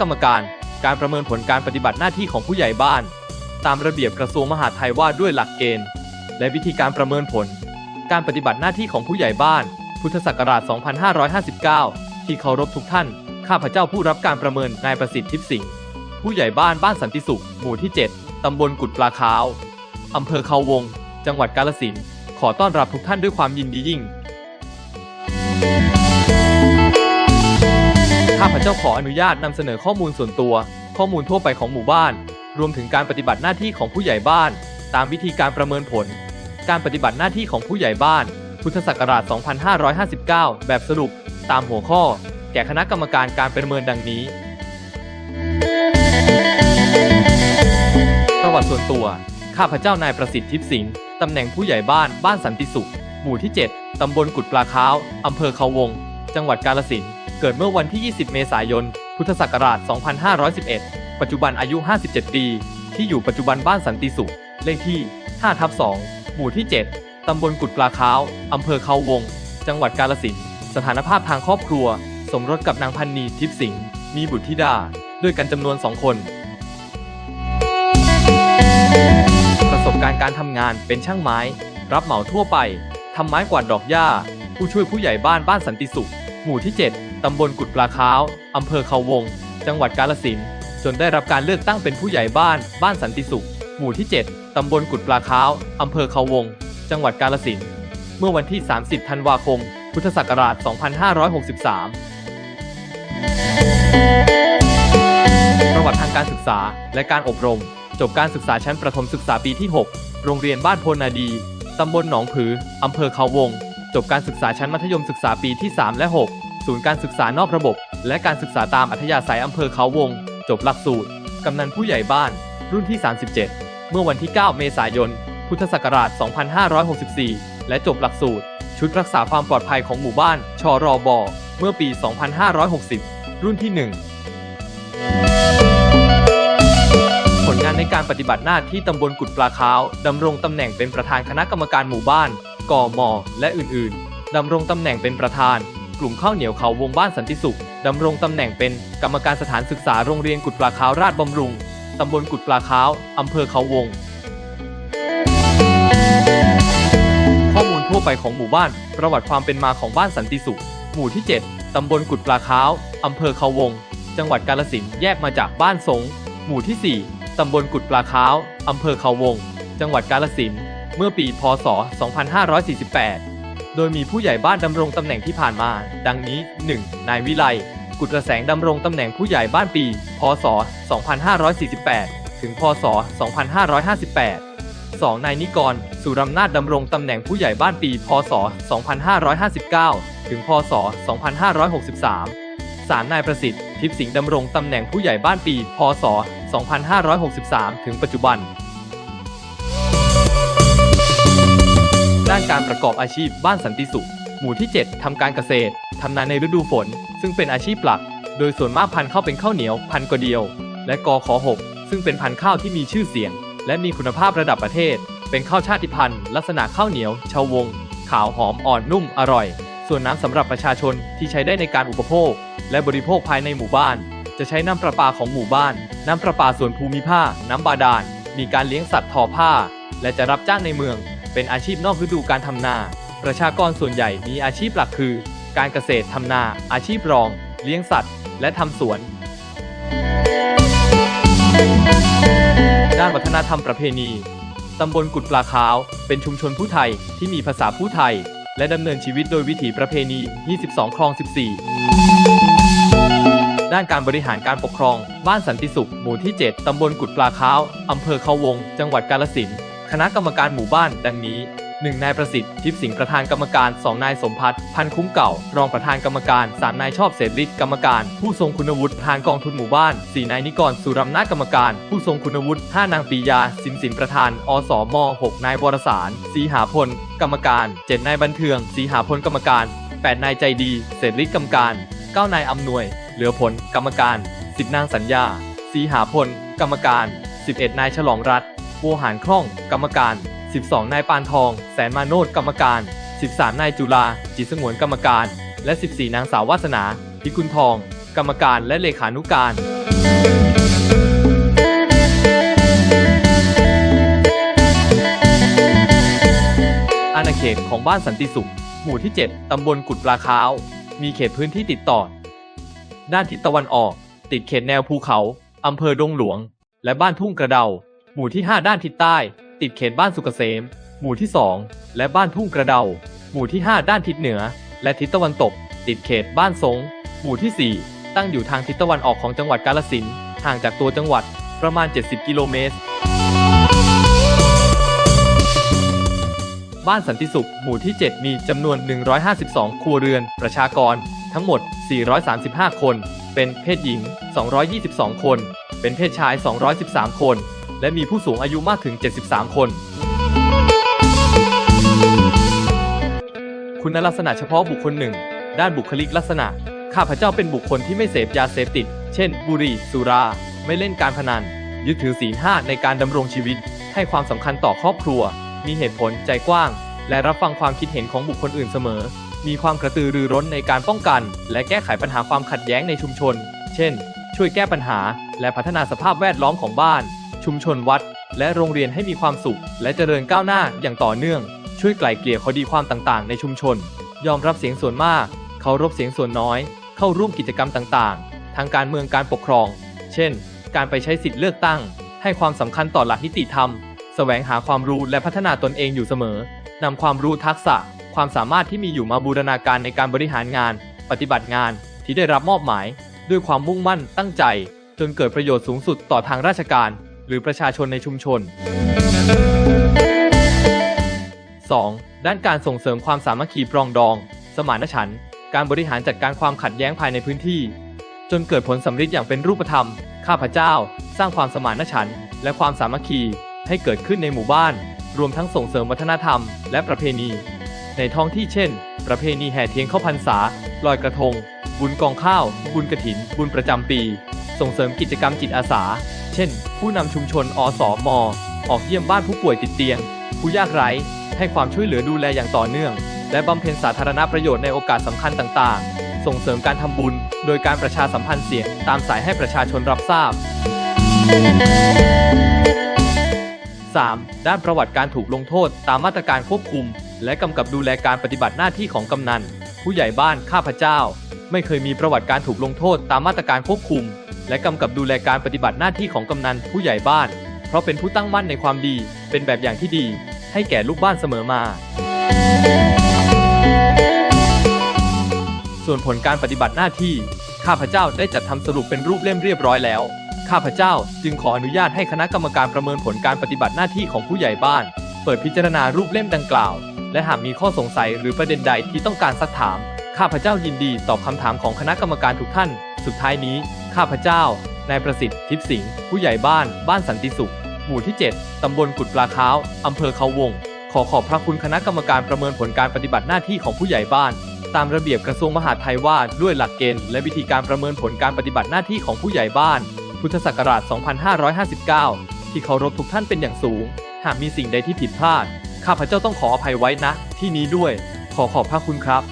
กรรมการ การประเมินผลการปฏิบัติหน้าที่ของผู้ใหญ่บ้าน ตามระเบียบกระทรวงมหาดไทยว่าด้วยหลักเกณฑ์ และวิธีการประเมินผล การปฏิบัติหน้าที่ของผู้ใหญ่บ้าน พุทธศักราช 2559 ที่เคารพทุกท่าน ข้าพเจ้าผู้รับการประเมินนายประสิทธิ์ทิพย์สิงห์ผู้ใหญ่บ้านบ้านสันติสุข หมู่ที่ 7 ตำบลกุดปลาขาว อำเภอเขาวง จังหวัดกาฬสินขอต้อนรับทุกท่านด้วยความยินดียิ่ง ข้าพเจ้าขออนุญาตนำเสนอข้อมูลส่วนตัว ข้อมูลทั่วไปของหมู่บ้าน รวมถึงการปฏิบัติหน้าที่ของผู้ใหญ่บ้าน ตามวิธีการประเมินผล การปฏิบัติหน้าที่ของผู้ใหญ่บ้าน พุทธศักราช 2559 แบบสรุป ตามหัวข้อ แก่คณะกรรมการการประเมินดังนี้ ประวัติส่วนตัว ข้าพเจ้านายประสิทธิ์ทิพย์สิงห์ตำแหน่งผู้ใหญ่บ้านบ้านสันติสุข หมู่ที่ 7 ตำบลกุดปลาขาว อำเภอเขาวง จังหวัดกาฬสินธุ์ เกิดเมื่อวันที่ 20 เมษายน พุทธศักราช 2511 ปัจจุบันอายุ 57 ปี ที่อยู่ปัจจุบันบ้านสันติสุข เลขที่ 5 ทับ 2 หมู่ที่ 7 ตำบลกุดปลาขาว อำเภอเขาวง จังหวัดกาฬสินสถานภาพทางครอบครัว สมรสกับนางพันนีทิพย์สิงห์มีบุตรธิดา ด้วยกันจำนวนสองคน ประสบการณ์การทำงานเป็นช่างไม้ รับเหมาทั่วไปทำไม้กวาดดอกหญ้า ผู้ช่วยผู้ใหญ่บ้านบ้านสันติสุข หมู่ที่ 7 ตำบลกุดปลาขาว อำเภอเขาวง จังหวัดกาฬสินจนได้รับการเลือกตั้งเป็นผู้ใหญ่บ้าน บ้านสันติสุข หมู่ที่ 7 ตำบลกุดปลาขาว อำเภอเขาวง จังหวัดกาฬสินเมื่อวันที่ 30 ธันวาคม พุทธศักราช 2563 ประวัติทางการศึกษาและการอบรม จบการศึกษาชั้นประถมศึกษาปีที่ 6 โรงเรียนบ้านโพนาดี ตำบลหนองผือ อำเภอเขาวง จบการศึกษาชั้นมัธยมศึกษาปีที่ 3 และ 6 ศูนย์การศึกษานอกระบบ และการศึกษาตามอัธยาศัยอำเภอเขาวง จบหลักสูตร กำนันผู้ใหญ่บ้าน รุ่นที่ 37 เมื่อวันที่ 9 เมษายน พุทธศักราช 2564 และจบหลักสูตร ชุดรักษาความปลอดภัยของหมู่บ้าน ชรบ เมื่อปี 2560 รุ่นที่ 1 ผลงานในการปฏิบัติหน้าที่ตำบลกุดปลาขาวดำรงตำแหน่งเป็นประธานคณะกรรมการหมู่บ้าน กมและอื่นๆดำรงตำแหน่งเป็นประธาน กลุ่มข้าวเหนียวเขาวงบ้านสันติสุขดำรงตำแหน่งเป็นกรรมการสถานศึกษาโรงเรียนกุดปลาขาวราชบำรุงตำบลกุดปลาขาวอำเภอเขาวง ข้อมูลทั่วไปของหมู่บ้าน ประวัติความเป็นมาของบ้านสันติสุข หมู่ที่ 7 ตำบลกุดปลาขาวอำเภอเขาวง จังหวัดกาฬสินแยกมาจากบ้านสง หมู่ที่ 4 ตำบลกุดปลาขาวอำเภอเขาวง จังหวัดกาฬสิน เมื่อปีพศ 2548 โดยมีผู้ใหญ่บ้านดำรงตำแหน่งที่ผ่านมา ดังนี้ 1. นายวิไล กุฎระแสงดำรงตำแหน่งผู้ใหญ่บ้านปี พศ 2548 ถึง พศ 2558 2. นายนิกร สุรำนาจดำรงตำแหน่งผู้ใหญ่บ้านปี พศ 2559 ถึง พศ 2563 3. นายประสิทธิ์ ทิพย์สิงห์ดำรงตำแหน่งผู้ใหญ่บ้านปี พศ 2563 ถึงปัจจุบันานการประกอบอาชีพบ้านสันติสุข หมู่ที่ 7ทำการเกษตรทำนาในฤดูฝน ซึ่งเป็นอาชีพหลัก โดยส่วนมากพันธุ์ข้าวเป็นข้าวเหนียว พันกว่าเดียว และกอขอ6ซึ่งเป็นพันธุ์ข้าวที่มีชื่อเสียง และมีคุณภาพระดับประเทศ เป็นข้าวชาติพันธุ์ ลักษณะข้าวเหนียวชาววง ขาวหอมอ่อนนุ่มอร่อย ส่วนน้ำสำหรับประชาชนที่ใช้ได้ในการอุปโภค และบริโภคภายในหมู่บ้าน จะใช้น้ำประปาของหมู่บ้าน น้ำประปาส่วนภูมิภาค น้ำบาดาล มีการเลี้ยงสัตว์ทอผ้า และจะรับจ้างในเมือง เป็นอาชีพนอกฤดูการทำนา ประชากรส่วนใหญ่มีอาชีพหลักคือ การเกษตรทำนา อาชีพรอง เลี้ยงสัตว์ และทำสวน ด้านวัฒนธรรมประเพณี ตำบลกุดปลาขาว เป็นชุมชนผู้ไทยที่มีภาษาผู้ไทย และดำเนินชีวิตโดยวิถีประเพณี 22 คลอง 14 ด้านการบริหารการปกครอง บ้านสันติสุข หมู่ที่ 7 ตำบลกุดปลาขาว อำเภอเขาวง จังหวัดกาฬสินธุ์ คณะกรรมการหมู่บ้านดังนี้ 1. นายประสิทธิ์ทิพสิงห์ประธานกรรมการ 2 นายสมพัฒน์พันคุ้มเก่า รองประธานกรรมการ 3 นายชอบเศรษฐฤทธิ์กรรมการ ผู้ทรงคุณวุฒิประธานกองทุนหมู่บ้าน 4 นายนิกรสุรำนากรรมการ ผู้ทรงคุณวุฒิ 5 นางปียา สินสินประธาน อสม 6 นายวรสารสีหาพล กรรมการ 7 นายบันเทืองสีหาพลกรรมการ 8 นายใจดีเศรษฐฤทธิ์กรรมการ 9 นายอำนวย เหลือผล กรรมการ 10 นางสัญญาสีหาพล กรรมการ 11 นายฉลองรัฐ โวหารคล่อง กรรมการ 12 นายปานทอง แสนมาโนดกรรมการ 13 นายจุฬาจิตสงวนกรรมการ และ 14 นางสาววาสนาพิกุลทอง กรรมการและเลขานุการอาณาเขตของบ้านสันติสุข หมู่ที่ 7 ตำบลกุดปลาขาว มีเขตพื้นที่ติดต่อ ด้านทิศตะวันออก ติดเขตแนวภูเขา อำเภอดงหลวง และบ้านทุ่งกระเดา หมู่ที่ 5 ด้านทิศใต้ ติดเขตบ้านสุกเกษม หมู่ที่ 2 และบ้านทุ่งกระเดา หมู่ที่ 5 ด้านทิศเหนือ และทิศตะวันตก ติดเขตบ้านสง หมู่ที่ 4 ตั้งอยู่ทางทิศตะวันออกของจังหวัดกาฬสินห่างจากตัวจังหวัดประมาณ 70 กิโลเมตร บ้านสันติสุข หมู่ที่ 7 มีจำนวน 152 ครัวเรือน ประชากร ทั้งหมด 435 คน เป็นเพศหญิง 222 คน เป็นเพศชาย 213 คน และมีผู้สูงอายุมากถึง 73 คน คุณลักษณะเฉพาะบุคคลหนึ่ง ด้านบุคลิกลักษณะ ข้าพเจ้าเป็นบุคคลที่ไม่เสพยาเสพติด เช่น บุหรี่ สุรา ไม่เล่นการพนัน ยึดถือศีลห้าในการดำรงชีวิต ให้ความสำคัญต่อครอบครัว มีเหตุผลใจกว้าง และรับฟังความคิดเห็นของบุคคลอื่นเสมอ มีความกระตือรือร้นในการป้องกัน และแก้ไขปัญหาความขัดแย้งในชุมชน เช่น ช่วยแก้ปัญหา และพัฒนาสภาพแวดล้อมของบ้าน ชุมชนวัด และโรงเรียนให้มีความสุข และเจริญก้าวหน้าอย่างต่อเนื่อง ช่วยไกล่เกลี่ยคดีความต่างๆ ในชุมชน ยอมรับเสียงส่วนมาก เคารพเสียงส่วนน้อย เข้าร่วมกิจกรรมต่างๆ ทางการเมืองการปกครอง เช่น การไปใช้สิทธิเลือกตั้ง ให้ความสำคัญต่อหลักนิติธรรม แสวงหาความรู้และพัฒนาตนเองอยู่เสมอนำความรู้ทักษะ ความสามารถที่มีอยู่มาบูรณาการในการบริหารงาน ปฏิบัติงานที่ได้รับมอบหมาย ด้วยความมุ่งมั่นตั้งใจ จนเกิดประโยชน์สูงสุดต่อทางราชการ หรือประชาชนในชุมชน 2. ด้านการส่งเสริมความสามัคคีปรองดอง สมานฉันท์การบริหารจัดการความขัดแย้งภายในพื้นที่ จนเกิดผลสำเร็จอย่างเป็นรูปธรรม ข้าพเจ้า สร้างความสมานฉันท์และความสามัคคีให้เกิดขึ้นในหมู่บ้าน รวมทั้งส่งเสริมวัฒนธรรม และประเพณี ในท้องที่เช่น ประเพณีแห่เทียนเข้าพรรษา ลอยกระทง บุญกองข้าว บุญกระถิน บุญประจำปี ส่งเสริมกิจกรรมจิตอาสา เช่น ผู้นำชุมชนอสมออกเยี่ยมบ้านผู้ป่วยติดเตียง ผู้ยากไร้ ให้ความช่วยเหลือดูแลอย่างต่อเนื่อง และบำเพ็ญสาธารณประโยชน์ในโอกาสสำคัญต่างๆ ส่งเสริมการทำบุญ โดยการประชาสัมพันธ์เสียงตามสายให้ประชาชนรับทราบ 3. ด้านประวัติการถูกลงโทษตามมาตรการควบคุม และกำกับดูแลการปฏิบัติหน้าที่ของกำนัน ผู้ใหญ่บ้านข้าพเจ้า ไม่เคยมีประวัติการถูกลงโทษตามมาตรการควบคุม และกำกับดูแลการปฏิบัติหน้าที่ของกำนันผู้ใหญ่บ้าน เพราะเป็นผู้ตั้งมั่นในความดี เป็นแบบอย่างที่ดี ให้แก่ลูกบ้านเสมอมา ส่วนผลการปฏิบัติหน้าที่ ข้าพเจ้าได้จัดทำสรุปเป็นรูปเล่มเรียบร้อยแล้ว ข้าพเจ้าจึงขออนุญาตให้คณะกรรมการประเมินผลการปฏิบัติหน้าที่ของผู้ใหญ่บ้าน เปิดพิจารณารูปเล่มดังกล่าว และหากมีข้อสงสัยหรือประเด็นใดที่ต้องการซักถาม ข้าพเจ้ายินดีตอบคำถามของคณะกรรมการทุกท่าน สุดท้ายนี้ ข้าพเจ้านายประสิทธิ์ทิพสิงห์ผู้ใหญ่บ้าน บ้านสันติสุข หมู่ที่ 7 ตำบลกุดปลาขาวอำเภอเขาวง ขอขอบพระคุณคณะกรรมการประเมินผลการปฏิบัติหน้าที่ของผู้ใหญ่บ้าน ตามระเบียบกระทรวงมหาดไทยว่าด้วยหลักเกณฑ์และวิธีการประเมินผลการปฏิบัติหน้าที่ของผู้ใหญ่บ้าน พุทธศักราช 2559 ที่เคารพทุกท่านเป็นอย่างสูง หากมีสิ่งใดที่ผิดพลาด ข้าพเจ้าต้องขออภัยไว้นะ ที่นี้ด้วย ขอขอบพระคุณครับ